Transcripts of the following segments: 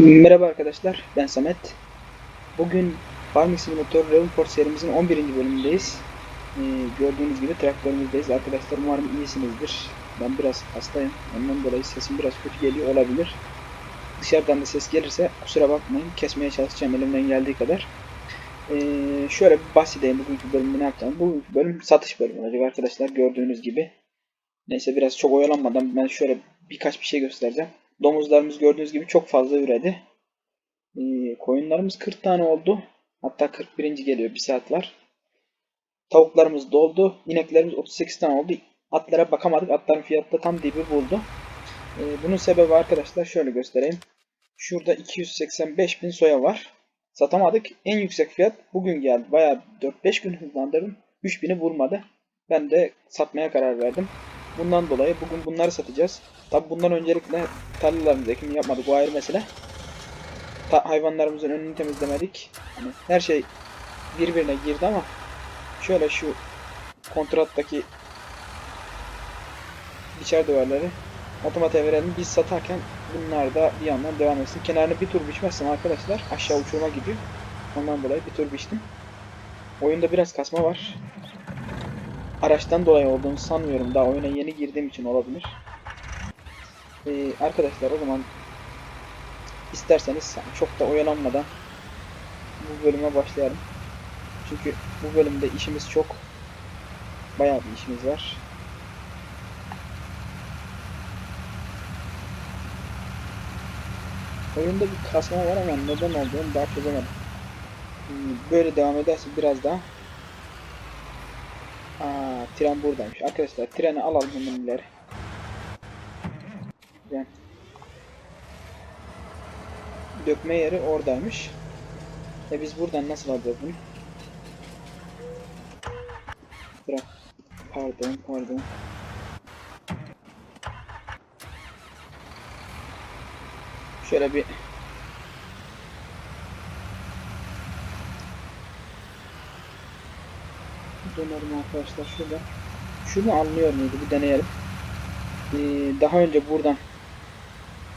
Merhaba arkadaşlar, ben Samet. Bugün Farming Simulator Ravenport serimizin 11. bölümündeyiz. Ee, gördüğünüz gibi traktörümüzdeyiz. Arkadaşlar umarım iyisinizdir. Ben biraz hastayım. Ondan dolayı sesim biraz kötü geliyor olabilir. Dışarıdan da ses gelirse kusura bakmayın. Kesmeye çalışacağım elimden geldiği kadar. Ee, şöyle bir bahsedeyim bugünkü bölümde ne yapacağım. Bugünkü bölüm satış bölümü olacak arkadaşlar gördüğünüz gibi. Neyse biraz çok oyalanmadan ben şöyle birkaç bir şey göstereceğim. Domuzlarımız gördüğünüz gibi çok fazla üredi. Ee, koyunlarımız 40 tane oldu. Hatta 41. geliyor. Bir saat var. Tavuklarımız doldu. İneklerimiz 38 tane oldu. Atlara bakamadık. Atların fiyatı da tam dibi buldu. Ee, bunun sebebi arkadaşlar şöyle göstereyim. Şurada 285 bin soya var. Satamadık. En yüksek fiyat bugün geldi. Bayağı 4-5 gün hızlandırdım. 3000'i vurmadı. Ben de satmaya karar verdim. Bundan dolayı bugün bunları satacağız. Tabi bundan öncelikle tarlalarımızda ekim yapmadık o ayrı mesele. Ta hayvanlarımızın önünü temizlemedik. Hani her şey birbirine girdi ama şöyle şu kontrattaki biçer duvarları otomatiğe verelim. Biz satarken bunlar da bir yandan devam etsin. Kenarını bir tur biçmezsem arkadaşlar aşağı uçuruma gidiyor. Ondan dolayı bir tur biçtim. Oyunda biraz kasma var. Araçtan dolayı olduğunu sanmıyorum. Daha oyuna yeni girdiğim için olabilir. Ee, arkadaşlar o zaman isterseniz çok da oyalanmadan bu bölüme başlayalım. Çünkü bu bölümde işimiz çok. Bayağı bir işimiz var. Oyunda bir kasma var ama neden olduğunu daha çözemedim. Hmm, Böyle devam ederse biraz daha Aa, tren buradaymış. Arkadaşlar treni alalım hemen. Tren. Dökme yeri oradaymış. E biz buradan nasıl alacağız bunu? Bırak. Pardon, pardon. Şöyle bir dönelim arkadaşlar şurada. Şunu anlıyor muydu? Bir deneyelim. Ee, daha önce buradan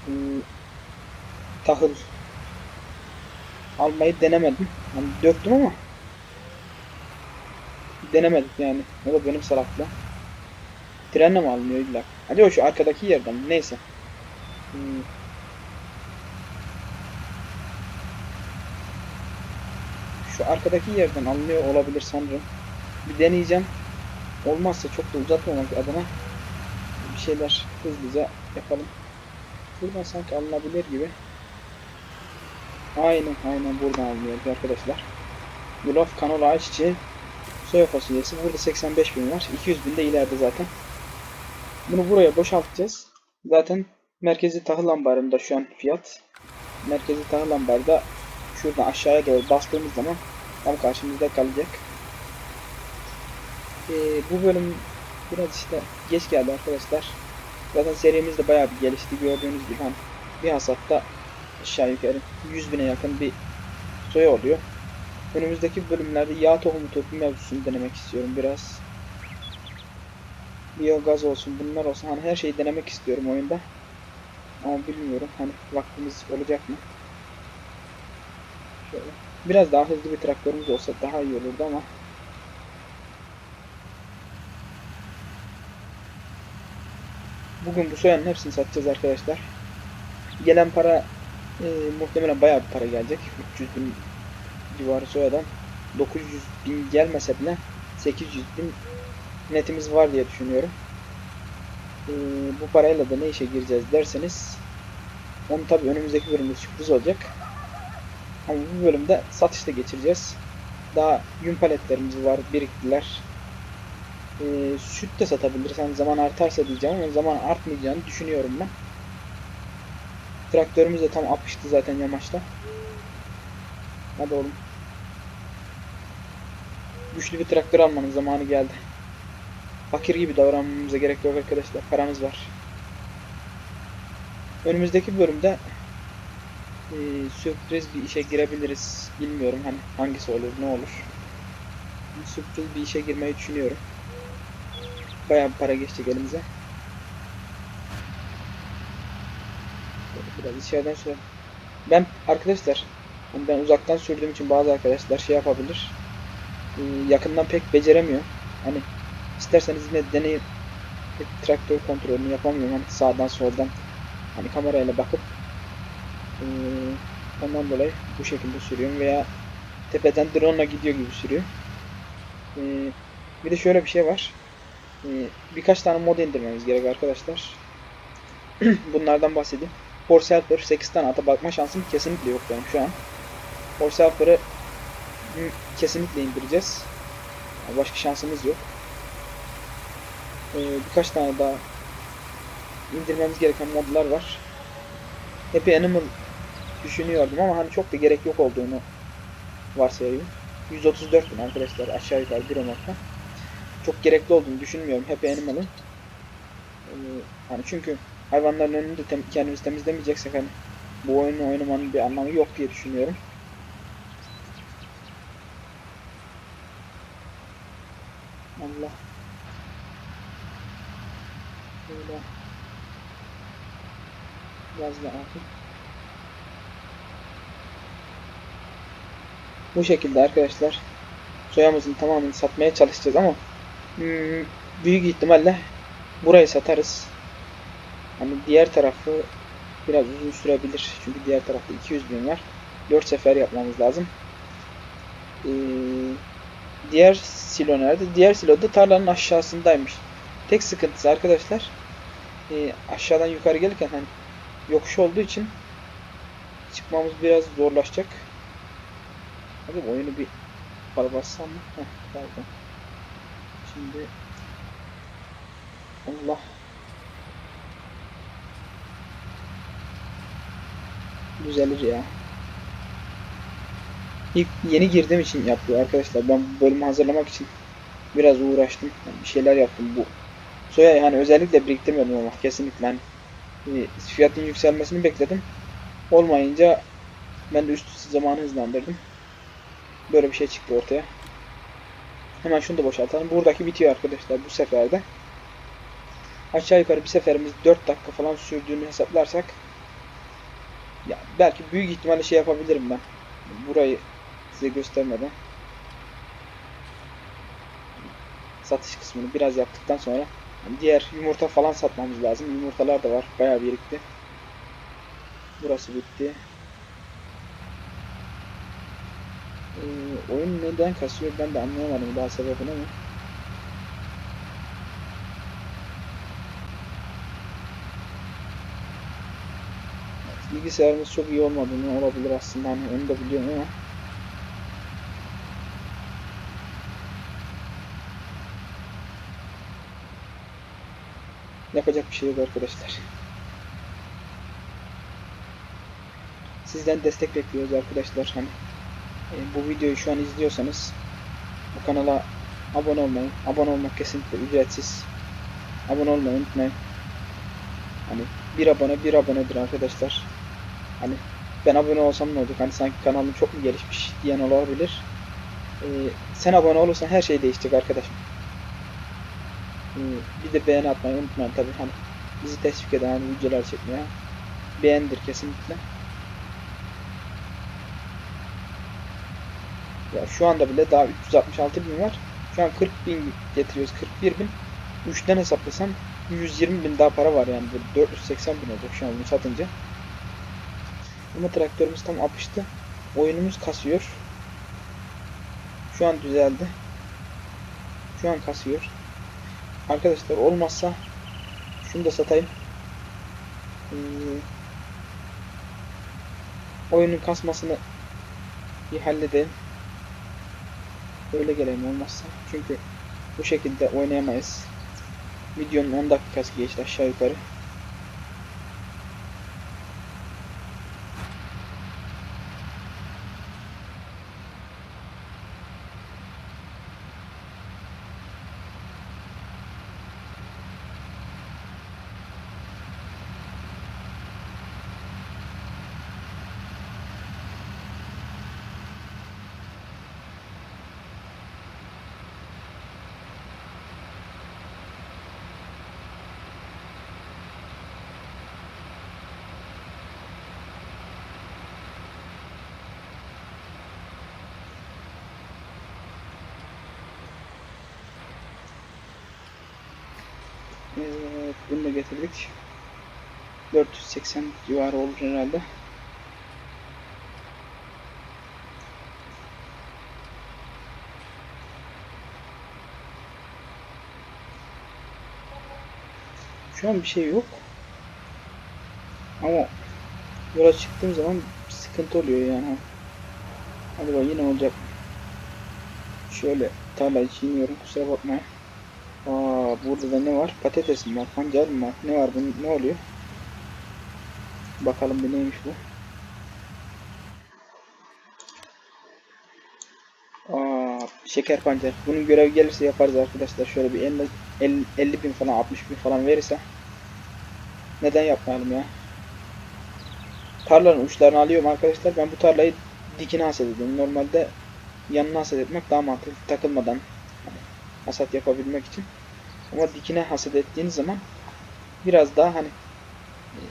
e, tahıl almayı denemedim. Hani döktüm ama denemedik yani. O da benim salaklığım. Trenle mi alınıyor illa? Hadi o şu arkadaki yerden? Neyse. Hmm. Şu arkadaki yerden alınıyor olabilir sanırım. Bir deneyeceğim. Olmazsa çok da uzatmamak adına bir şeyler hızlıca yapalım. Buradan sanki alınabilir gibi. Aynen aynen buradan alınıyor arkadaşlar. Yulaf, kanola, ayçiçeği, soya fasulyesi. Burada 85 bin var. 200 bin de ileride zaten. Bunu buraya boşaltacağız. Zaten merkezi tahıl ambarında şu an fiyat. Merkezi tahıl ambarda şuradan aşağıya doğru bastığımız zaman tam karşımızda kalacak. Ee, bu bölüm biraz işte geç geldi arkadaşlar. Zaten serimiz de bayağı bir gelişti gördüğünüz gibi. Hani bir hasatta aşağı yukarı 100 bine yakın bir soya oluyor. Önümüzdeki bölümlerde yağ tohumu topu mevzusunu denemek istiyorum biraz. Biyogaz olsun bunlar olsun hani her şeyi denemek istiyorum oyunda. Ama bilmiyorum hani vaktimiz olacak mı? Şöyle. Biraz daha hızlı bir traktörümüz olsa daha iyi olurdu ama Bugün bu soyanın hepsini satacağız arkadaşlar. Gelen para e, muhtemelen bayağı bir para gelecek. 300 bin civarı soyadan 900 bin gelmese bile 800 bin netimiz var diye düşünüyorum. E, bu parayla da ne işe gireceğiz derseniz onu tabi önümüzdeki bölümde sürpriz olacak. Ama bu bölümde satışta geçireceğiz. Daha yün paletlerimiz var, biriktiler. Ee, süt de satabiliriz. Hani zaman artarsa diyeceğim ama zaman artmayacağını düşünüyorum ben. Traktörümüz de tam apıştı zaten yamaçta. Hadi oğlum. Güçlü bir traktör almanın zamanı geldi. Fakir gibi davranmamıza gerek yok arkadaşlar. Paramız var. Önümüzdeki bölümde e, sürpriz bir işe girebiliriz. Bilmiyorum hani hangisi olur, ne olur. Sürpriz bir işe girmeyi düşünüyorum. Bayağı bir para geçecek elimize. Biraz içeriden şöyle Ben arkadaşlar hani ben uzaktan sürdüğüm için bazı arkadaşlar şey yapabilir. Ee, yakından pek beceremiyor. Hani isterseniz yine deneyin. Traktör kontrolünü yapamıyorum. Hani sağdan soldan hani kamerayla bakıp ee, ondan dolayı bu şekilde sürüyorum veya tepeden drone gidiyor gibi sürüyor. Ee, bir de şöyle bir şey var. Ee, birkaç tane mod indirmemiz gerek arkadaşlar. Bunlardan bahsedeyim. Force Helper 8 tane ata bakma şansım kesinlikle yok benim şu an. Force Helper'ı kesinlikle indireceğiz. Başka şansımız yok. Ee, birkaç tane daha indirmemiz gereken modlar var. Happy Animal düşünüyordum ama hani çok da gerek yok olduğunu varsayıyorum. 134 bin arkadaşlar aşağı yukarı bir remote'la. Çok gerekli olduğunu düşünmüyorum Happy Animal'ın. Ee, hani çünkü hayvanların önünü de tem- kendimiz temizlemeyeceksek hani bu oyunu oynamanın bir anlamı yok diye düşünüyorum. Allah. Böyle. Biraz da atayım. Bu şekilde arkadaşlar soyamızın tamamını satmaya çalışacağız ama büyük ihtimalle burayı satarız. Hani diğer tarafı biraz uzun sürebilir. Çünkü diğer tarafta 200 bin var. 4 sefer yapmamız lazım. Ee, diğer silo nerede? Diğer silo da tarlanın aşağısındaymış. Tek sıkıntısı arkadaşlar e, aşağıdan yukarı gelirken hani yokuş olduğu için çıkmamız biraz zorlaşacak. Hadi oyunu bir para mı? Heh, pardon. Şimdi Allah düzelir ya. İlk yeni girdiğim için yapıyor arkadaşlar. Ben bu bölümü hazırlamak için biraz uğraştım. Yani bir şeyler yaptım bu. Soya yani özellikle biriktirmedim ama kesinlikle hani e, fiyatın yükselmesini bekledim. Olmayınca ben de üst üste zamanı hızlandırdım. Böyle bir şey çıktı ortaya. Hemen şunu da boşaltalım. Buradaki bitiyor arkadaşlar bu seferde. Aşağı yukarı bir seferimiz 4 dakika falan sürdüğünü hesaplarsak ya belki büyük ihtimalle şey yapabilirim ben. Burayı size göstermeden satış kısmını biraz yaptıktan sonra diğer yumurta falan satmamız lazım. Yumurtalar da var. Bayağı birikti. Burası bitti. Ee, oyun neden kasıyor ben de anlayamadım daha sebebini ama. Bilgisayarımız çok iyi olmadığını olabilir aslında hani onu da biliyorum ama yapacak bir şey yok arkadaşlar. Sizden destek bekliyoruz arkadaşlar. Hani e, bu videoyu şu an izliyorsanız bu kanala abone olmayı, abone olmak kesinlikle ücretsiz. Abone olmayı unutmayın. Hani bir abone bir abonedir arkadaşlar. Hani ben abone olsam ne olur? Hani sanki kanalım çok mu gelişmiş diyen olabilir. Ee, sen abone olursan her şey değişecek arkadaşım. Ee, bir de beğeni atmayı unutmayın tabii hani bizi teşvik eden videolar çekmeye beğendir kesinlikle. Ya şu anda bile daha 366 bin var. Şu an 40 bin getiriyoruz. 41 bin. 3'ten hesaplasam 120 bin daha para var yani. Böyle 480 bin olacak şu an bunu satınca. Ama traktörümüz tam apıştı. Oyunumuz kasıyor. Şu an düzeldi. Şu an kasıyor. Arkadaşlar olmazsa şunu da satayım. Ee, oyunun kasmasını bir halledelim. Öyle geleyim olmazsa. Çünkü bu şekilde oynayamayız. Videonun 10 dakikası geçti aşağı yukarı. Bunu da getirdik. 480 civarı olur herhalde. Şu an bir şey yok. Ama yola çıktığım zaman sıkıntı oluyor yani. Hadi bak yine olacak. Şöyle tarlayı çiğniyorum kusura bakmayın. Burada da ne var? Patates mi var? Pancar mı var? Ne var bunun? Ne oluyor? Bakalım bir neymiş bu? Aa şeker pancar. Bunun görev gelirse yaparız arkadaşlar. Şöyle bir 50, 50, 50 bin falan 60 bin falan verirse neden yapmayalım ya? Tarlanın uçlarını alıyorum arkadaşlar. Ben bu tarlayı dikine hasat ediyorum. Normalde yanına hasat etmek daha mantıklı. Takılmadan hasat yapabilmek için. Ama dikine hasat ettiğiniz zaman biraz daha hani e,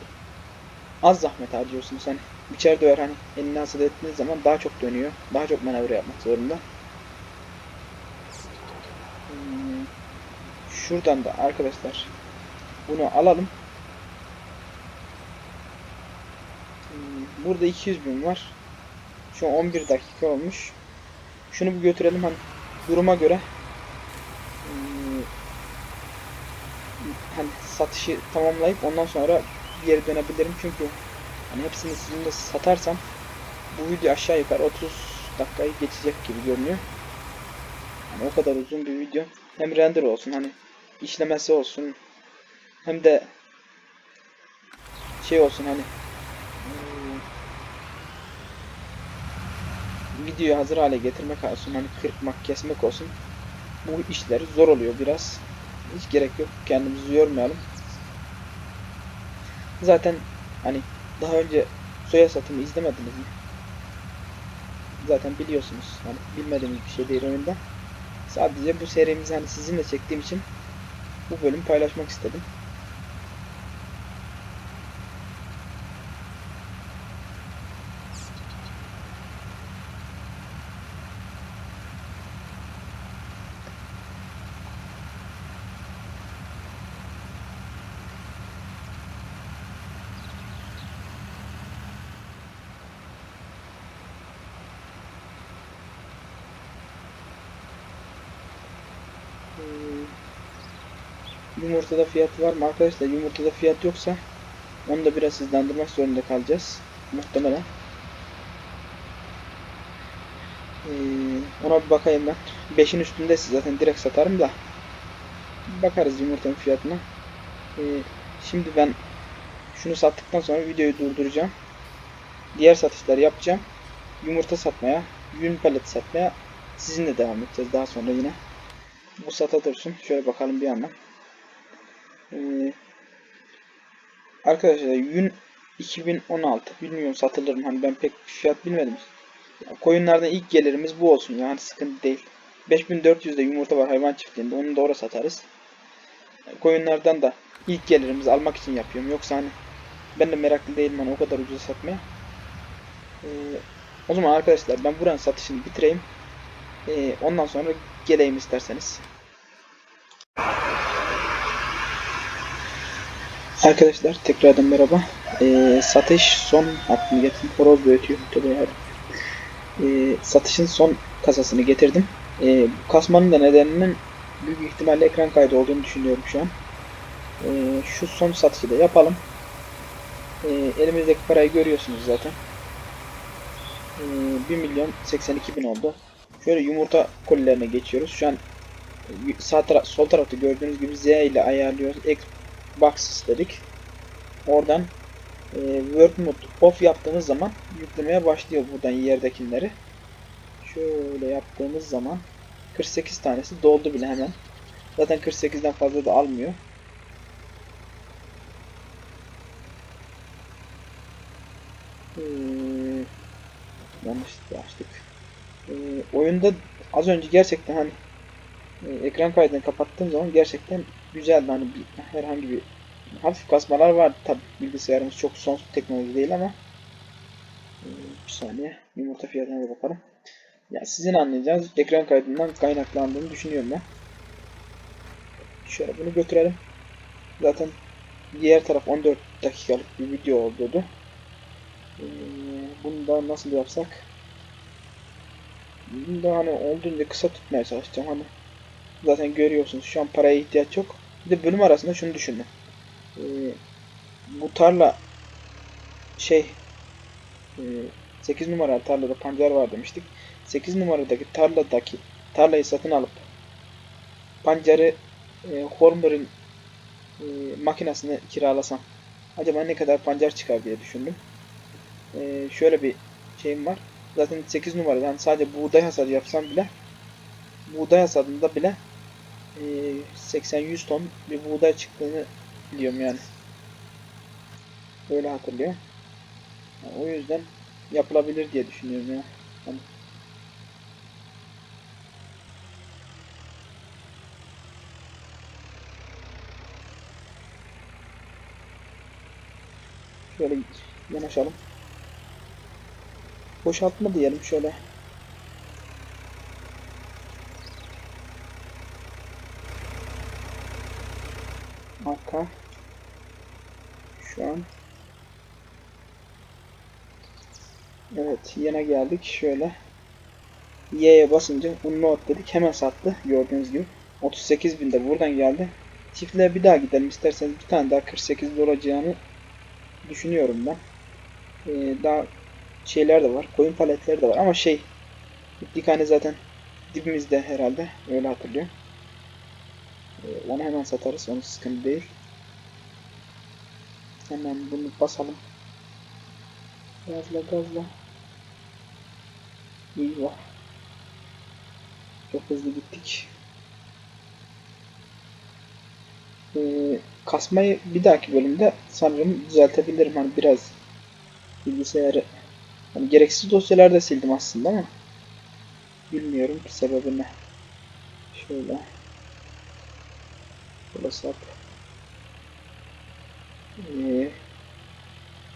az zahmet harcıyorsunuz. Hani içeride ver hani eline hasat ettiğiniz zaman daha çok dönüyor. Daha çok manevra yapmak zorunda. Hmm, Şuradan da arkadaşlar bunu alalım. Hmm, Burada 200 bin var. Şu an 11 dakika olmuş. Şunu bir götürelim hani duruma göre hmm, hani satışı tamamlayıp ondan sonra geri dönebilirim çünkü hani hepsini sizinle satarsam bu video aşağı yukarı 30 dakikayı geçecek gibi görünüyor. Hani o kadar uzun bir video. Hem render olsun hani işlemesi olsun hem de şey olsun hani hmm, videoyu hazır hale getirmek olsun hani kırpmak kesmek olsun bu işleri zor oluyor biraz hiç gerek yok. Kendimizi yormayalım. Zaten hani daha önce soya satımı izlemediniz mi? Zaten biliyorsunuz. Hani bilmediğimiz bir şey değil oyunda. Sadece bu serimizi hani sizinle çektiğim için bu bölümü paylaşmak istedim Yumurtada fiyat var mı arkadaşlar? Yumurtada fiyat yoksa onu da biraz hızlandırmak zorunda kalacağız. Muhtemelen. Ee, ona bir bakayım ben. 5'in üstünde zaten direkt satarım da. Bakarız yumurtanın fiyatına. Ee, şimdi ben şunu sattıktan sonra videoyu durduracağım. Diğer satışları yapacağım. Yumurta satmaya, yün palet satmaya sizinle devam edeceğiz daha sonra yine. Bu sata dursun. Şöyle bakalım bir yandan. Ee, arkadaşlar yün 2016 bilmiyorum satılır mı? Hani ben pek fiyat bilmedim. Koyunlardan ilk gelirimiz bu olsun yani sıkıntı değil. 5400'de yumurta var hayvan çiftliğinde. Onu doğru satarız. Koyunlardan da ilk gelirimizi almak için yapıyorum. Yoksa hani ben de meraklı değilim hani o kadar ucuz satmaya. Ee, o zaman arkadaşlar ben buranın satışını bitireyim. Ee, ondan sonra geleyim isterseniz. Arkadaşlar tekrardan merhaba. Ee, satış son hattını getirdim. Horoz. Tabii yani. Ee, satışın son kasasını getirdim. Ee, bu kasmanın da nedeninin büyük ihtimalle ekran kaydı olduğunu düşünüyorum şu an. Ee, şu son satışı da yapalım. Ee, elimizdeki parayı görüyorsunuz zaten. Ee, 1 milyon 82 bin oldu. Şöyle yumurta kolilerine geçiyoruz. Şu an sağ tara sol tarafta gördüğünüz gibi Z ile ayarlıyoruz. Xbox dedik. Oradan e, Work Mode off yaptığımız zaman yüklemeye başlıyor buradan yerdekileri. Şöyle yaptığımız zaman 48 tanesi doldu bile hemen. Zaten 48'den fazla da almıyor. Ee, yanlışlıkla açtık. Ee, oyunda az önce gerçekten hani e, ekran kaydını kapattığım zaman gerçekten güzeldi hani bir, herhangi bir hafif kasmalar var tabi bilgisayarımız çok son teknoloji değil ama e, bir saniye yumurta fiyatına da bakalım ya sizin anlayacağınız ekran kaydından kaynaklandığını düşünüyorum ben şöyle bunu götürelim Zaten diğer taraf 14 dakikalık bir video oldu. Ee, bunu da nasıl yapsak? Bunu da hani olduğunca kısa tutmaya çalışacağım. Hani zaten görüyorsunuz şu an paraya ihtiyaç yok. Bir de bölüm arasında şunu düşündüm. Ee, bu tarla şey e, 8 numara tarlada pancar var demiştik. 8 numaradaki tarladaki tarlayı satın alıp pancarı e, Hormer'ın e, makinesine kiralasam acaba ne kadar pancar çıkar diye düşündüm. E, şöyle bir şeyim var. Zaten 8 numaradan sadece buğday hasadı yapsam bile buğday hasadında bile 80-100 ton bir buğday çıktığını biliyorum yani. Öyle hatırlıyorum. Yani o yüzden yapılabilir diye düşünüyorum ya. Hani Şöyle yanaşalım. Boşaltma diyelim şöyle. Arka. Şu an. Evet yine geldik. Şöyle. Y'ye basınca unload dedik. Hemen sattı. Gördüğünüz gibi. 38 binde buradan geldi. Çiftliğe bir daha gidelim. İsterseniz bir tane daha 48 olacağını düşünüyorum ben. Ee, daha şeyler de var. Koyun paletleri de var ama şey dikhane zaten dibimizde herhalde. Öyle hatırlıyorum. Ee, onu hemen satarız. Onun sıkıntı değil. Hemen bunu basalım. Gazla gazla. Eyvah. Çok hızlı gittik. Ee, kasmayı bir dahaki bölümde sanırım düzeltebilirim. Hani biraz bilgisayarı hani gereksiz dosyaları da sildim aslında ama bilmiyorum sebebi ne. Şöyle şöyle sap. Ee,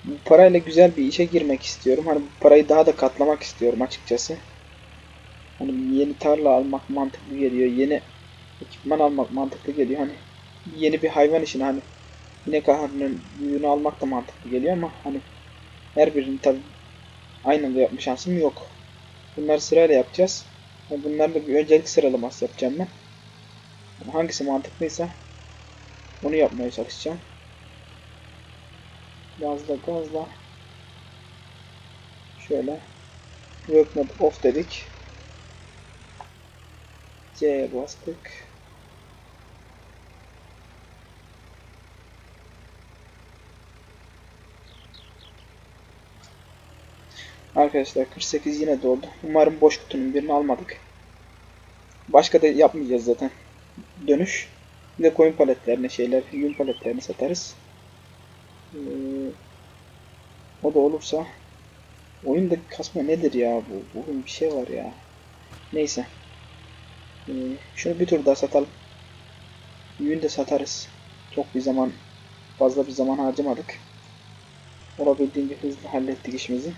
bu parayla güzel bir işe girmek istiyorum. Hani bu parayı daha da katlamak istiyorum açıkçası. Hani yeni tarla almak mantıklı geliyor. Yeni ekipman almak mantıklı geliyor. Hani yeni bir hayvan için hani inek ahırının büyüğünü almak da mantıklı geliyor ama hani her birini tabi aynı anda yapma şansım yok. Bunları sırayla yapacağız. Yani bunlarla bir öncelik sıralaması yapacağım ben. Yani hangisi mantıklıysa onu yapmaya çalışacağım. Gazla gazla şöyle work mode off dedik. C'ye bastık. Arkadaşlar 48 yine doldu. Umarım boş kutunun birini almadık. Başka da yapmayacağız zaten. Dönüş. Bir de koyun paletlerini şeyler, yün paletlerini satarız. Ee, o da olursa oyunda kasma nedir ya bu? Bugün bir şey var ya. Neyse. Ee, şunu bir tur daha satalım. Yün de satarız. Çok bir zaman fazla bir zaman harcamadık. Olabildiğince hızlı hallettik işimizi.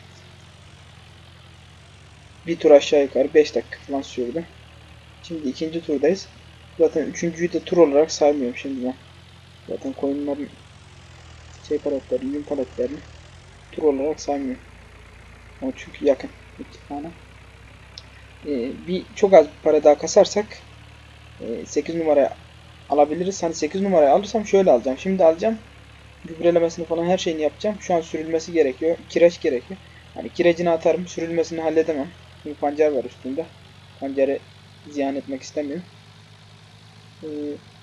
Bir tur aşağı yukarı 5 dakika falan sürdü. Şimdi ikinci turdayız. Zaten üçüncüyü de tur olarak saymıyorum şimdi ben. Zaten koyunların şey paletlerini, yün paletlerini tur olarak saymıyorum. O çünkü yakın iki tane. Ee, bir çok az bir para daha kasarsak e, 8 numaraya alabiliriz. Hani 8 numaraya alırsam şöyle alacağım. Şimdi alacağım. Gübrelemesini falan her şeyini yapacağım. Şu an sürülmesi gerekiyor. Kireç gerekiyor. Hani kirecini atarım. Sürülmesini halledemem. Çünkü pancar var üstünde. Pancarı ziyan etmek istemiyorum.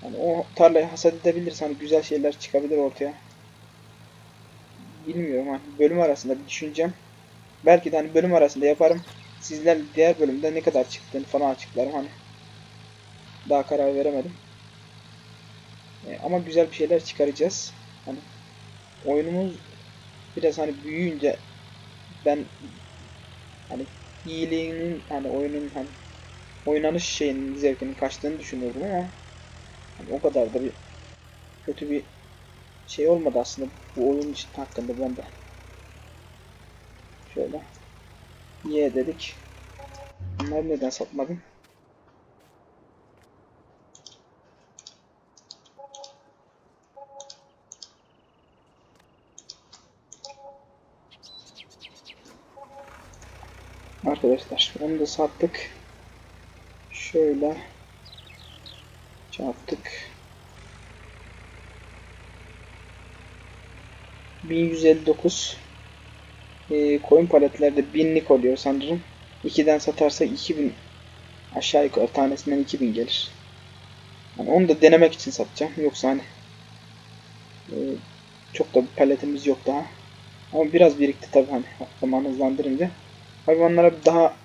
Hani o tarlayı hasat edebiliriz. Hani güzel şeyler çıkabilir ortaya. Bilmiyorum hani bölüm arasında bir düşüneceğim. Belki de hani bölüm arasında yaparım. Sizler diğer bölümde ne kadar çıktığını falan açıklarım hani. Daha karar veremedim. Ee, ama güzel bir şeyler çıkaracağız. Hani oyunumuz biraz hani büyüyünce ben hani iyiliğinin hani oyunun hani oynanış şeyinin zevkinin kaçtığını düşünüyordum ama yani o kadar da bir kötü bir şey olmadı aslında bu oyun için hakkında ben de. Şöyle. Y dedik. Bunları neden satmadım? Arkadaşlar onu da sattık. Şöyle çarptık. 1159 ee, koyun paletlerde binlik oluyor sanırım. 2'den satarsak 2000 aşağı yukarı tanesinden 2000 gelir. Yani onu da denemek için satacağım. Yoksa hani e, çok da bir paletimiz yok daha. Ama biraz birikti tabii hani zaman hızlandırınca. Hayvanlara daha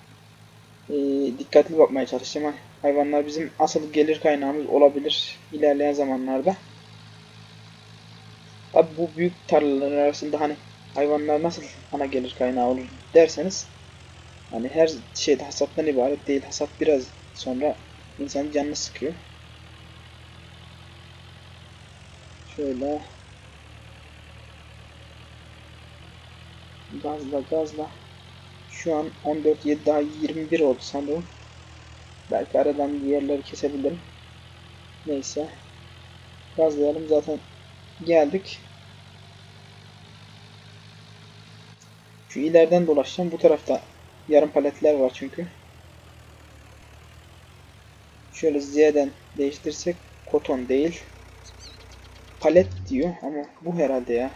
e, dikkatli bakmaya çalışacağım. Hani hayvanlar bizim asıl gelir kaynağımız olabilir ilerleyen zamanlarda. Tabi bu büyük tarlaların arasında hani hayvanlar nasıl ana gelir kaynağı olur derseniz hani her şeyde hasattan ibaret değil. Hasat biraz sonra insanın canını sıkıyor. Şöyle gazla gazla şu an 14 7 daha 21 oldu sanırım. Belki aradan bir kesebilirim. Neyse. Gazlayalım zaten geldik. Şu ileriden dolaşacağım. Bu tarafta yarım paletler var çünkü. Şöyle Z'den değiştirsek koton değil. Palet diyor ama bu herhalde ya.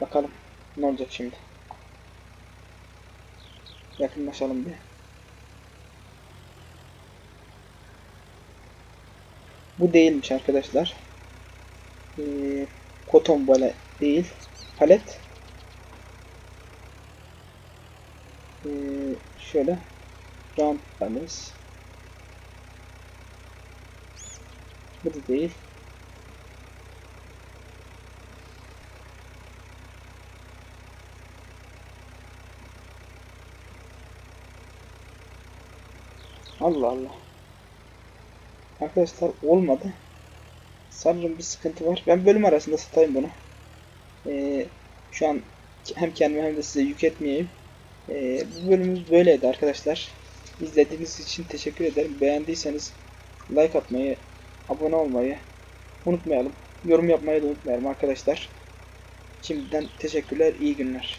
Bakalım ne olacak şimdi. Yakınlaşalım bir. Bu değilmiş arkadaşlar. Ee, koton bale değil. Palet. Ee, şöyle round palet. Bu da değil. Allah Allah. Arkadaşlar olmadı. Sanırım bir sıkıntı var. Ben bölüm arasında satayım bunu. Ee, şu an hem kendime hem de size yük etmeyeyim. Ee, bu bölümümüz böyleydi arkadaşlar. İzlediğiniz için teşekkür ederim. Beğendiyseniz like atmayı, abone olmayı unutmayalım. Yorum yapmayı da unutmayalım arkadaşlar. Şimdiden teşekkürler, iyi günler.